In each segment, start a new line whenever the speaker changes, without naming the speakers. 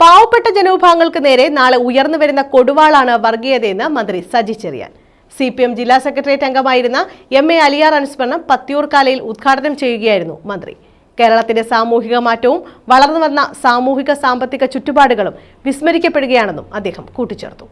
പാവപ്പെട്ട ജനവിഭാഗങ്ങൾക്ക് നേരെ നാളെ ഉയർന്നു വരുന്ന കൊടുവാളാണ് വർഗീയതയെന്ന് മന്ത്രി Saji Cherian. C P M ജില്ലാ സെക്രട്ടേറിയറ്റ് അംഗമായിരുന്ന എം എ അലിയാർ അനുസ്മരണം പത്തിയൂർക്കാലയിൽ ഉദ്ഘാടനം ചെയ്യുകയായിരുന്നു മന്ത്രി. കേരളത്തിന്റെ സാമൂഹിക മാറ്റവും വളർന്നു വന്ന സാമൂഹിക സാമ്പത്തിക ചുറ്റുപാടുകളും വിസ്മരിക്കപ്പെടുകയാണെന്നും അദ്ദേഹം കൂട്ടിച്ചേർത്തു.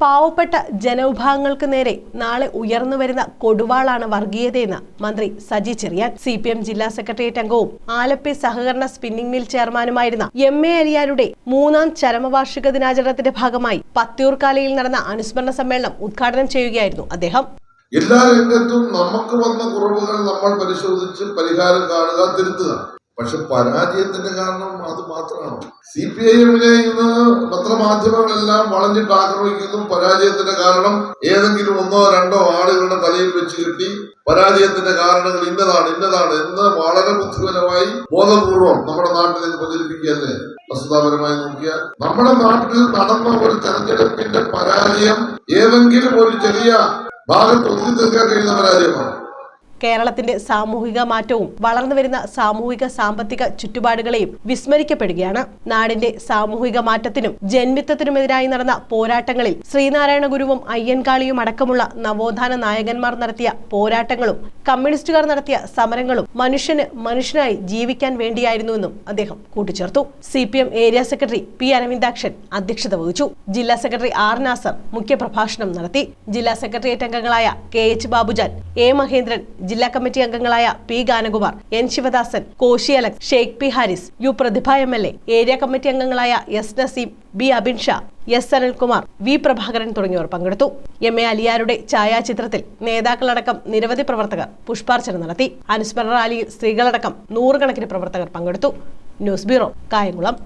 പാവപ്പെട്ട ജനവിഭാഗങ്ങൾക്ക് നേരെ നാളെ ഉയർന്നു വരുന്ന കൊടുവാളാണ് വർഗീയതയെന്ന് മന്ത്രി Saji Cherian. C P M ജില്ലാ സെക്രട്ടേറിയറ്റ് അംഗവും ആലപ്പി സഹകരണ സ്പിന്നിംഗ് മിൽ ചെയർമാനുമായിരുന്ന എം എ അരിയാരുടെ മൂന്നാം ചരമവാർഷിക ദിനാചരണത്തിന്റെ ഭാഗമായി പത്തിയൂർക്കാലയിൽ നടന്ന അനുസ്മരണ സമ്മേളനം ഉദ്ഘാടനം ചെയ്യുകയായിരുന്നു അദ്ദേഹം.
എല്ലാ രംഗത്തും നമുക്ക് വന്ന കുറവുകൾ നമ്മൾ പരിശോധിച്ച് പരിഹാരം കാണുക തിരുത്തുക. പക്ഷെ പരാജയത്തിന്റെ കാരണം അത് മാത്രമാണ്. സി പി ഐ എമ്മിനെ ഇന്ന് പത്രമാധ്യമങ്ങളെല്ലാം വളഞ്ഞിട്ട് ആക്രമിക്കുന്നു. പരാജയത്തിന്റെ കാരണം ഏതെങ്കിലും ഒന്നോ രണ്ടോ ആളുകളുടെ തലയിൽ വെച്ച് കെട്ടി പരാജയത്തിന്റെ കാരണങ്ങൾ ഇന്നതാണ് ഇന്നതാണ് എന്ന് വളരെ ബുദ്ധിപരമായി ബോധപൂർവം നമ്മുടെ നാട്ടിൽ പ്രചരിപ്പിക്കുകയല്ലേ? വസ്തുതാപരമായി നോക്കിയാൽ നമ്മുടെ നാട്ടിൽ നടന്ന ഒരു തെരഞ്ഞെടുപ്പിന്റെ പരാജയം ഏതെങ്കിലും ഒരു ചെറിയ ഭാഗത്ത് ഒതുക്കി തീർക്കാൻ കഴിയുന്ന പരാജയമാണ്.
കേരളത്തിന്റെ സാമൂഹിക മാറ്റവും വളർന്നു വരുന്ന സാമൂഹിക സാമ്പത്തിക ചുറ്റുപാടുകളെയും വിസ്മരിക്കപ്പെടുകയാണ്. നാടിന്റെ സാമൂഹിക മാറ്റത്തിനും ജന്മിത്വത്തിനുമെതിരായി നടന്ന പോരാട്ടങ്ങളിൽ ശ്രീനാരായണ ഗുരുവും അയ്യൻകാളിയും അടക്കമുള്ള നവോത്ഥാന നായകന്മാർ നടത്തിയ പോരാട്ടങ്ങളും കമ്മ്യൂണിസ്റ്റുകാർ നടത്തിയ സമരങ്ങളും മനുഷ്യന് മനുഷ്യനായി ജീവിക്കാൻ വേണ്ടിയായിരുന്നുവെന്നും അദ്ദേഹം കൂട്ടിച്ചേർത്തു. C area secretary P Aravindakshan അധ്യക്ഷത വഹിച്ചു. ജില്ലാ സെക്രട്ടറി ആർ നാസർ മുഖ്യപ്രഭാഷണം നടത്തി. ജില്ലാ സെക്രട്ടേറിയറ്റ് അംഗങ്ങളായ K H Babujan A Mahendran ജില്ലാ കമ്മിറ്റി അംഗങ്ങളായ P Ganakumar N Sivadasan Koshy Alex Sheikh P Haris U Prathibha M L A area committee അംഗങ്ങളായ S Naseem B Abin Sha S Anilkumar V Prabhakaran തുടങ്ങിയവർ പങ്കെടുത്തു. M A അലിയാരുടെ ഛായാചിത്രത്തിൽ നേതാക്കളടക്കം നിരവധി പ്രവർത്തകർ പുഷ്പാർച്ചന നടത്തി. അനുസ്മരണ റാലിയിൽ സ്ത്രീകളടക്കം നൂറുകണക്കിന് പ്രവർത്തകർ പങ്കെടുത്തു. News bureau Kayamkulam.